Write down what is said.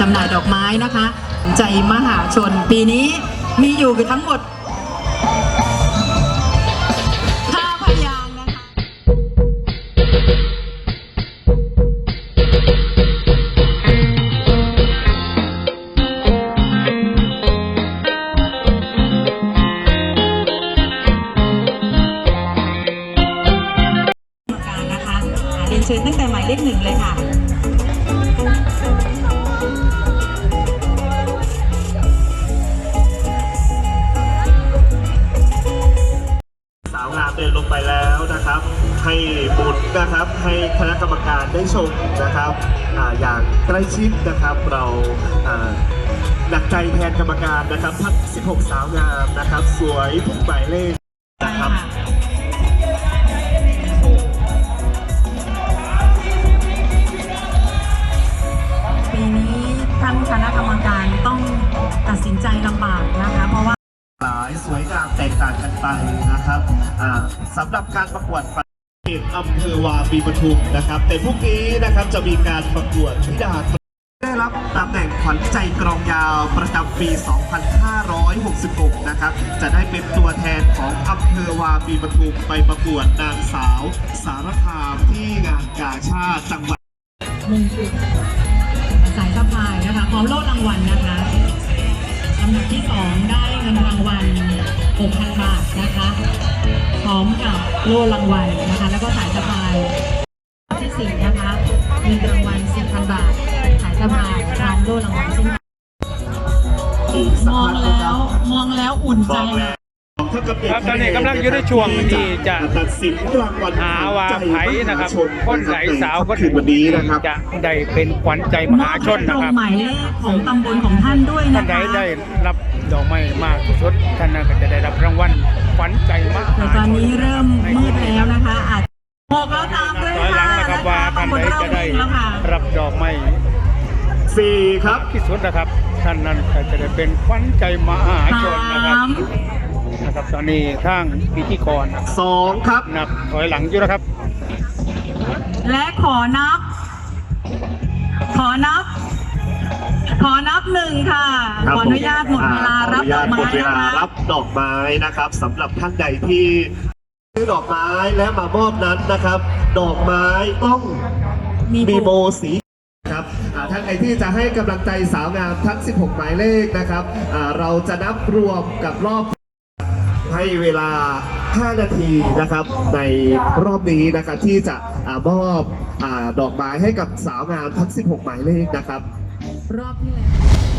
จำหน่ายดอกไม้นะคะ ใจมหาชนปีนี้มีอยู่กันทั้งหมดห้าพยางนะคะกรรมการนะคะเรียนเชิญตั้งแต่หมายเลขหนึ่งเลยค่ะ เดินลงไปแล้วนะครับ ให้บุตรนะครับให้คณะกรรมการได้ชมนะครับอาอย่างใกล้ชิดนะครับเราอ่าหนักใจแทนกรรมการนะครับทั้ง16 สาวงามนะครับ สวยทุกหมายเลขนะครับปีนี้ท่านคณะกรรมการต้องตัดสินใจลำบากนะคะ เพราะว่าหลายสวยงามแตกต่างกันไปนะครับอ่า สำหรับการประกวดเขตอำเภอวาปีปทุมนะครับแต่พรุ่งนี้นะครับจะมีการประกวดธิดาได้รับตำแหน่งขวัญใจกรองยาวประจำปี 2566 นะครับ จะได้เป็นตัวแทนของอำเภอวาปีปทุมไปประกวดนางสาว สารคามที่งานกาชาติจังหวัดมงกุฎสายสะพายนะคะพร้อมโล่รางวัลนะคะลำดับที่สองได้เงินรางวัล 6,000 บาทนะคะ ร้อมกับโล่รางวัลนะคะ แล้วก็สายสะพายที่สี่นะคะเงินรางวัล4,000บาท สายสะพายพร้อมโล่รางวัลเช่นกันอีกสัมกองครั้งนะคแล้รัวบมองแล้วอุ่นบใจอกเลแล้ยว ครับตอนนี้กำลังอยู่ในช่วงที่จะตัดสินรางวัลหาว่าไผนะครับใจมหาชคนไหนสาวคนคืนวันนี้นะครับจะได้เป็นขวัญใจมหาชนตนะรงครับหมายเลขของตำบลของท่านด้วยท่านะนใดคะได้รับดอกไม้มากที่สุดท่านนั้นก็จะได้รับรางวัลขวัญใจมแต่หาตอนชนนี้เริ่มมืดแล้วนะคะอาจหกแล้วตามด้วยถอยหลังนะครับว่าท่านใดจะได้แล้วค่ะรับดอกไม้สี่ครับที่สุดนะครับ ท่านนั้นก็จะได้เป็นขวัญใจมหาชนนะครับสาม นะครับตอนนี้ทางพิธีกรสองครับ นับถอยหลังอยู่นะครับ และขอนับ ขอนับ ขอนับหนึ่งค่ะครับขออนุญาตหมดเวลาขอรับอนุดญาอกตหมไม้ดเวนะลาคะรับดอกไม้นะครับสำหรับท่านใดที่ซื้อดอกไม้และมามอบนั้นนะครับ ดอกไม้ต้องมีมีโบโบสีครับอ่าท่านใดที่จะให้กำลังใจสาวงามทั้ง 16 หมายเลขนะครับอ่าเราจะนับรวมกับรอบ ให้เวลา 5 นาทีนะครับ ในรอบนี้นะครับที่จะอามอบอาดอกไม้ให้กับสาวงามทั้ง 16 หมายเลขนะครับ รอบที่แล้ว